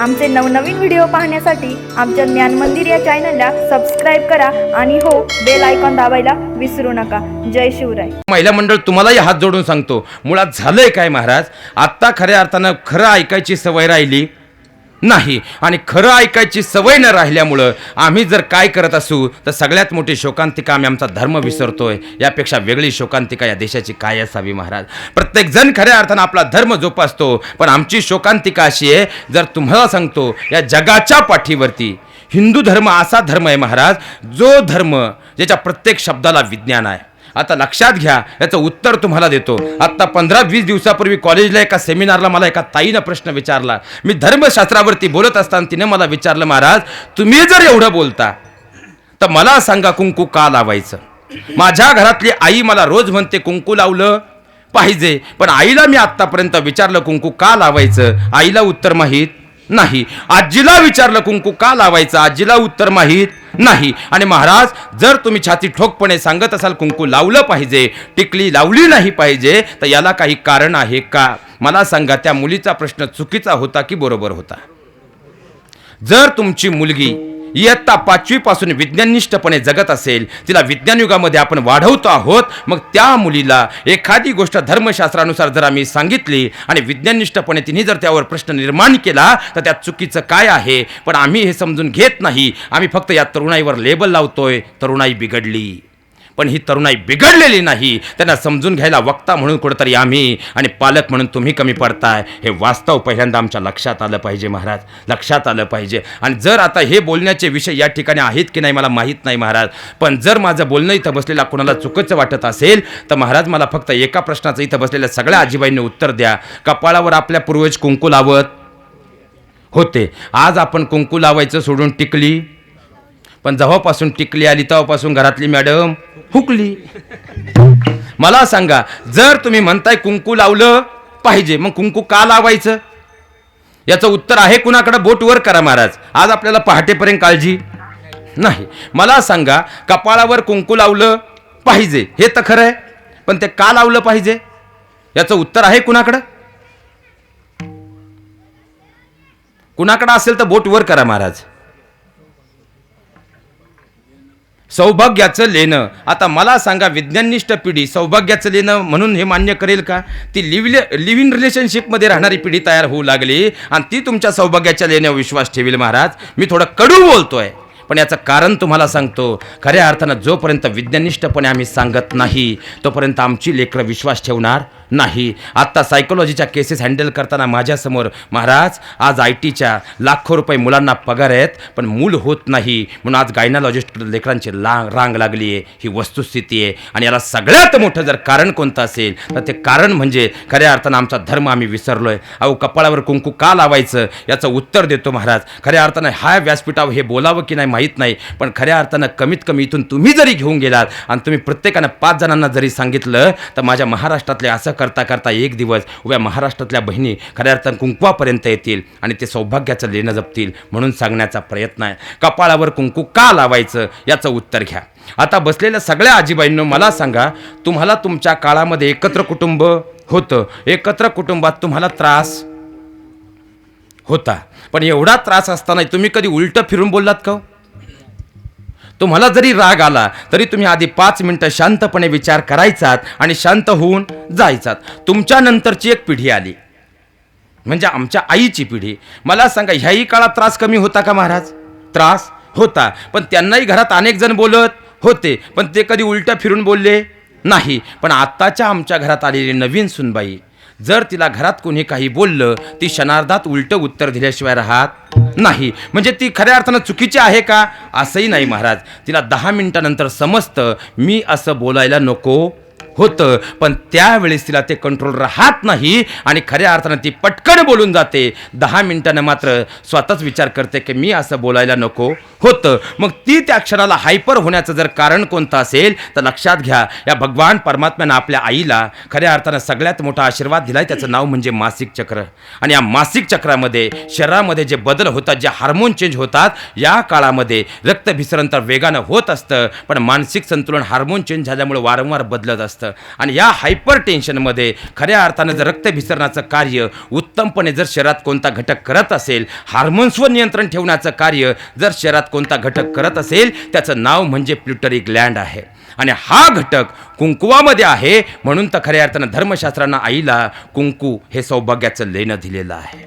आमचे नवनवीन व्हिडिओ पाहण्यासाठी आमच्या ज्ञान मंदिर या चॅनलला सबस्क्राईब करा आणि हो बेल आयकॉन दाबायला विसरू नका. जय शिवराय. महिला मंडळ तुम्हालाही हात जोडून सांगतो. मुळात झालंय काय महाराज? आत्ता खऱ्या अर्थानं खरं ऐकायची सवय राहिली. नाही. आणि खरं ऐकायची सवय न राहिल्यामुळं आम्ही जर काय करत असू तर सगळ्यात मोठी शोकांतिका आम्ही आमचा धर्म विसरतोय. यापेक्षा वेगळी शोकांतिका या देशाची काय असावी महाराज? प्रत्येक जण खऱ्या अर्थानं आपला धर्म जोपासतो पण आमची शोकांतिका अशी आहे जर तुम्हाला सांगतो या जगाच्या पाठीवरती हिंदू धर्म असा धर्म आहे महाराज जो धर्म ज्याच्या प्रत्येक शब्दाला विज्ञान आहे. आता लक्षात घ्या याचं उत्तर तुम्हाला देतो. आत्ता पंधरा वीस दिवसापूर्वी कॉलेजला एका सेमिनारला मला एका ताईनं प्रश्न विचारला. मी धर्मशास्त्रावरती बोलत असताना तिने मला विचारलं महाराज तुम्ही जर एवढं बोलता तर मला सांगा कुंकू का लावायचं? माझ्या घरातली आई मला रोज म्हणते कुंकू लावलं पाहिजे. पण आईला मी आत्तापर्यंत विचारलं कुंकू का लावायचं? आईला उत्तर माहीत नाही. आजीला विचारलं कुंकू का लावायचं? आजीला उत्तर माहीत नाही. आणि महाराज जर तुम्ही छाती ठोकपणे सांगत असाल कुंकू लावलं पाहिजे टिकली लावली नाही पाहिजे तर याला काही कारण आहे का? मला सांगा त्या मुलीचा प्रश्न चुकीचा होता की बरोबर होता? जर तुमची मुलगी इयत्ता पाचवीपासून विज्ञाननिष्ठपणे जगत असेल तिला विज्ञान युगामध्ये आपण वाढवतो आहोत. मग त्या मुलीला एखादी गोष्ट धर्मशास्त्रानुसार जर आम्ही सांगितली आणि विज्ञाननिष्ठपणे तिने जर त्यावर प्रश्न निर्माण केला तर त्यात चुकीचं काय आहे? पण आम्ही हे समजून घेत नाही. आम्ही फक्त या तरुणाईवर लेबल लावतोय तरुणाई बिघडली. पण ही तरुणाई बिघडलेली नाही. त्यांना समजून घ्यायला वक्ता म्हणून कुठंतरी आम्ही आणि पालक म्हणून तुम्ही कमी पडताय. हे वास्तव पहिल्यांदा आमच्या लक्षात आलं पाहिजे महाराज. लक्षात आलं पाहिजे. आणि जर आता हे बोलण्याचे विषय या ठिकाणी आहेत की नाही मला माहीत नाही महाराज. पण जर माझं बोलणं इथं बसलेला कोणाला चुकीचं वाटत असेल तर महाराज मला फक्त एका प्रश्नाचं इथं बसलेल्या सगळ्या आजीबाईंनी उत्तर द्या. कपाळावर आपल्या पूर्वज कुंकू लावत होते. आज आपण कुंकू लावायचं सोडून टिकली? पण जेव्हापासून टिकली आली तेव्हापासून घरातली मॅडम हुकली. मला सांगा जर तुम्ही म्हणताय कुंकू लावलं पाहिजे मग कुंकू का लावायचं? याचं उत्तर आहे कुणाकडे? बोट वर करा महाराज. आज आपल्याला पहाटेपर्यंत काळजी नाही. मला सांगा कपाळावर कुंकू लावलं पाहिजे हे तर खरं आहे पण ते का लावलं पाहिजे? याचं उत्तर आहे कुणाकडं? कुणाकडं असेल तर बोट वर करा महाराज. सौभाग्याचं लेणं. आता मला सांगा विज्ञानिष्ठ पिढी सौभाग्याचं लेणं म्हणून हे मान्य करेल का? ती लिव्ह लिव्ह इन रिलेशनशिपमध्ये राहणारी पिढी तयार होऊ लागली आणि ती तुमच्या सौभाग्याच्या लेण्यावर विश्वास ठेवील महाराज. मी थोडं कडू बोलतोय पण याचं कारण तुम्हाला सांगतो. खऱ्या अर्थानं जोपर्यंत विज्ञानिष्ठपणे आम्ही सांगत नाही तोपर्यंत आमची लेकरं विश्वास ठेवणार नाही. आत्ता सायकोलॉजीच्या केसेस हँडल करताना माझ्यासमोर महाराज आज आय टीच्या लाखो रुपये मुलांना पगार आहेत पण मूल होत नाही. म्हणून आज गायनालॉजिस्ट लेकरांची ला रांग लागली आहे ही वस्तुस्थिती आहे. आणि याला सगळ्यात मोठं जर कारण कोणतं असेल तर ते कारण म्हणजे खऱ्या अर्थानं आमचा धर्म आम्ही विसरलो आहे अहो कपाळावर कुंकू का लावायचं? याचं उत्तर देतो महाराज. खऱ्या अर्थानं ह्या व्यासपीठावर हे बोलावं की नाही माहीत नाही पण खऱ्या अर्थानं कमीत कमी इथून तुम्ही जरी घेऊन गेलात आणि तुम्ही प्रत्येकानं पाच जणांना जरी सांगितलं तर माझ्या महाराष्ट्रातले असं करता करता एक दिवस उभ्या महाराष्ट्रातल्या बहिणी खऱ्या अर्थानं कुंकवापर्यंत येतील आणि ते सौभाग्याचं लेणं जपतील म्हणून सांगण्याचा प्रयत्न आहे. कपाळावर कुंकू का लावायचं याचं उत्तर घ्या. आता बसलेल्या सगळ्या आजीबाईंनो मला सांगा तुम्हाला तुमच्या काळामध्ये एकत्र कुटुंब होतं? एकत्र कुटुंबात तुम्हाला त्रास होता. पण एवढा त्रास असताना तुम्ही कधी उलटं फिरून बोललात का हो? तुम्हाला जरी राग आला तरी तुम्ही आधी पाच मिनटं शांतपणे विचार करायचात आणि शांत होऊन जायचात. तुमच्या नंतरची एक पिढी आली. म्हणजे आमच्या आईची पिढी. मला सांगा ह्याही काळात त्रास कमी होता का महाराज? त्रास होता. पण त्यांनाही घरात अनेक जण बोलत होते. पण ते कधी उलटं फिरून बोलले नाही. पण आत्ताच्या आमच्या घरात आलेली नवीन सुनबाई जर तिला घरात कोणी काही बोललं ती क्षणार्धात उलटं उत्तर दिल्याशिवाय राहत नाही. म्हणजे ती खऱ्या अर्थानं चुकीची आहे का? असंही नाही महाराज. तिला दहा मिनिटानंतर समजतं मी असं बोलायला नको. होतं. पण त्यावेळेस तिला ते कंट्रोल राहत नाही आणि खऱ्या अर्थानं ती पटकन बोलून जाते. दहा मिनिटानं मात्र स्वतःच विचार करते की मी असं बोलायला नको. होतं. मग ती त्या क्षणाला हायपर होण्याचं जर कारण कोणतं असेल तर लक्षात घ्या या भगवान परमात्म्यानं आपल्या आईला खऱ्या अर्थानं सगळ्यात मोठा आशीर्वाद दिलाय. त्याचं नाव म्हणजे मासिक चक्र. आणि या मासिक चक्रामध्ये शरीरामध्ये जे बदल होतात जे हार्मोन चेंज होतात या काळामध्ये रक्तभिसरण तर वेगानं होत असतं पण मानसिक संतुलन हार्मोन चेंज झाल्यामुळे वारंवार बदलत असतं. असतं. आणि या हायपर टेन्शनमध्ये खऱ्या अर्थानं जर रक्तभिसरणाचं कार्य उत्तमपणे जर शरीरात कोणता घटक करत असेल हार्मोन्सवर नियंत्रण ठेवण्याचं कार्य जर शरीरात कोणता घटक करत असेल त्याचं नाव म्हणजे प्लुटरी ग्लँड आहे. आणि हा घटक कुंकुवामध्ये आहे म्हणून तर खऱ्या अर्थानं धर्मशास्त्रांना आईला कुंकू हे सौभाग्याचं लेणं दिलेलं आहे.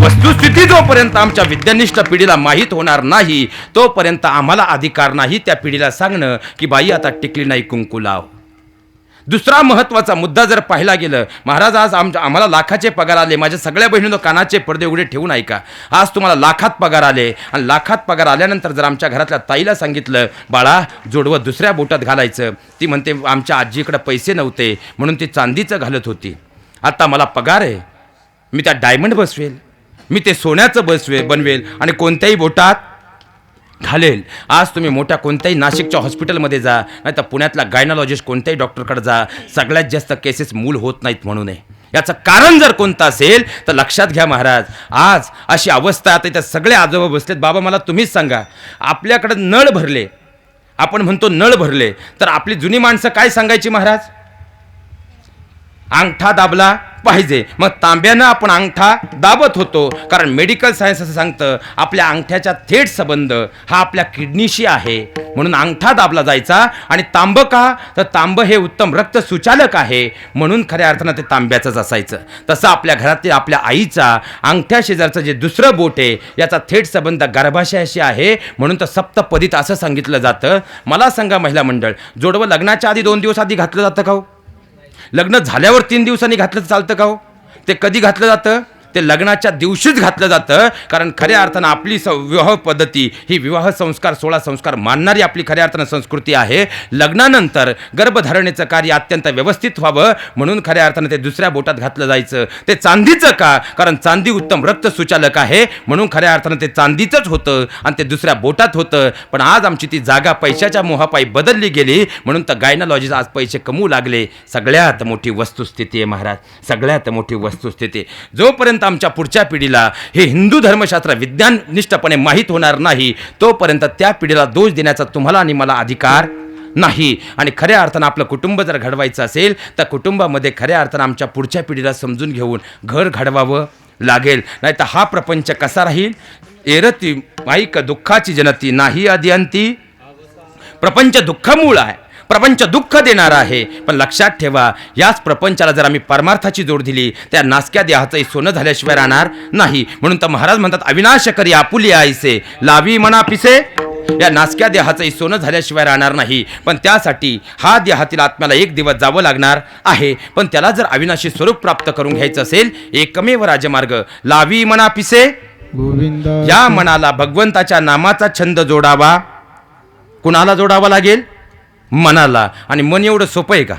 वस्तुस्थिती जोपर्यंत आमच्या विद्यानिष्ठ पिढीला माहीत होणार नाही तोपर्यंत आम्हाला अधिकार नाही त्या पिढीला सांगणं की बाई आता टिकली नाही कुंकू लाव. दुसरा महत्त्वाचा मुद्दा जर पाहिला गेलं महाराज आज आमच्या आम्हाला लाखाचे पगार आले माझ्या सगळ्या बहिणीनं कानाचे पडदे उघडे ठेवून ऐका. आज तुम्हाला लाखात पगार आले आणि लाखात पगार आल्यानंतर जर आमच्या घरातल्या ताईला सांगितलं बाळा जोडवं दुसऱ्या बोटात घालायचं. ती म्हणते आमच्या आजीकडे पैसे नव्हते. म्हणून ती चांदीचं घालत होती. आता मला पगार आहे. मी त्या डायमंड बसवेल. मी ते सोन्याचं बसवे बनवेल आणि कोणत्याही बोटात घालेल. आज तुम्ही मोठ्या कोणत्याही नाशिकच्या हॉस्पिटलमध्ये जा नाही तर पुण्यातला गायनॉलॉजिस्ट कोणत्याही डॉक्टरकडे जा सगळ्यात जास्त केसेस मूल होत नाहीत म्हणून आहे. याचं कारण जर कोणतं असेल तर लक्षात घ्या महाराज. आज अशी अवस्था आता त्या सगळे आजोबा बसलेत. बाबा मला तुम्हीच सांगा आपल्याकडं नळ भरले आपण म्हणतो नळ भरले तर आपली जुनी माणसं काय सांगायची महाराज? अंगठा दाबला पाहिजे. मग तांब्यानं आपण अंगठा दाबत होतो. कारण मेडिकल सायन्स असं सांगतं आपल्या अंगठ्याचा थेट संबंध हा आपल्या किडनीशी आहे. म्हणून अंगठा दाबला जायचा. आणि तांब का? तर तांब हे उत्तम रक्त सुचालक आहे. म्हणून खऱ्या अर्थानं ते तांब्याचंच असायचं. तसं आपल्या घरातील आपल्या आईचा अंगठ्या शेजारचं जे दुसरं बोट आहे याचा थेट संबंध गर्भाशयाशी आहे. म्हणून तर सप्तपदीत असं सांगितलं जातं. मला सांगा महिला मंडळ जोडवं लग्नाच्या आधी दोन दिवस आधी घातलं जातं का हो? लग्न झाल्यावर तीन दिवसांनी घातलं तर चालतं का हो? ते कधी घातलं जातं? ते लग्नाच्या दिवशीच घातलं जातं कारण खऱ्या अर्थानं आपली स विवाह पद्धती ही विवाह संस्कार सोळा संस्कार मानणारी आपली खऱ्या अर्थानं संस्कृती आहे. लग्नानंतर गर्भधारणेचं कार्य अत्यंत व्यवस्थित व्हावं म्हणून खऱ्या अर्थानं ते दुसऱ्या बोटात घातलं जायचं. ते चांदीचं का? कारण चांदी उत्तम रक्त सुचालक आहे म्हणून खऱ्या अर्थानं ते चांदीचंच होतं आणि ते दुसऱ्या बोटात होतं. पण आज आमची ती जागा पैशाच्या मोहापायी बदलली गेली म्हणून तर गायनालॉजीज आज पैसे कमवू लागले. सगळ्यात मोठी वस्तुस्थिती आहे महाराज सगळ्यात मोठी वस्तुस्थिती जोपर्यंत आमच्या पुढच्या पिढीला हे हिंदू धर्मशास्त्र विज्ञाननिष्ठपणे माहीत होणार नाही तोपर्यंत त्या पिढीला दोष देण्याचा तुम्हाला आणि मला अधिकार नाही. आणि खऱ्या अर्थानं आपलं कुटुंब जर घडवायचं असेल तर कुटुंबामध्ये खऱ्या अर्थानं आमच्या पुढच्या पिढीला समजून घेऊन घर घडवावं लागेल. नाही तर हा प्रपंच कसा राहील? एरती माईक दुःखाची जनती नाही अदियंती प्रपंच दुःखमूळ आहे. प्रपंच दुःख देणार आहे. पण लक्षात ठेवा याच प्रपंचाला जर आम्ही परमार्थाची जोड दिली त्या नासक्या देहाचंही सोनं झाल्याशिवाय राहणार नाही. म्हणून तर महाराज म्हणतात अविनाश करी आपुली आईसे लावी मना पिसे. या नासक्या देहाचंही सोनं झाल्याशिवाय राहणार नाही. पण त्यासाठी हा देहातील आत्म्याला एक दिवस जावं लागणार आहे. पण त्याला जर अविनाशी स्वरूप प्राप्त करून घ्यायचं असेल एकमेव राजमार्ग लावी मना पिसे. गोविंद या मनाला भगवंताच्या नामाचा छंद जोडावा. कुणाला जोडावा लागेल? मनाला. आणि मन एवढं सोपं आहे का?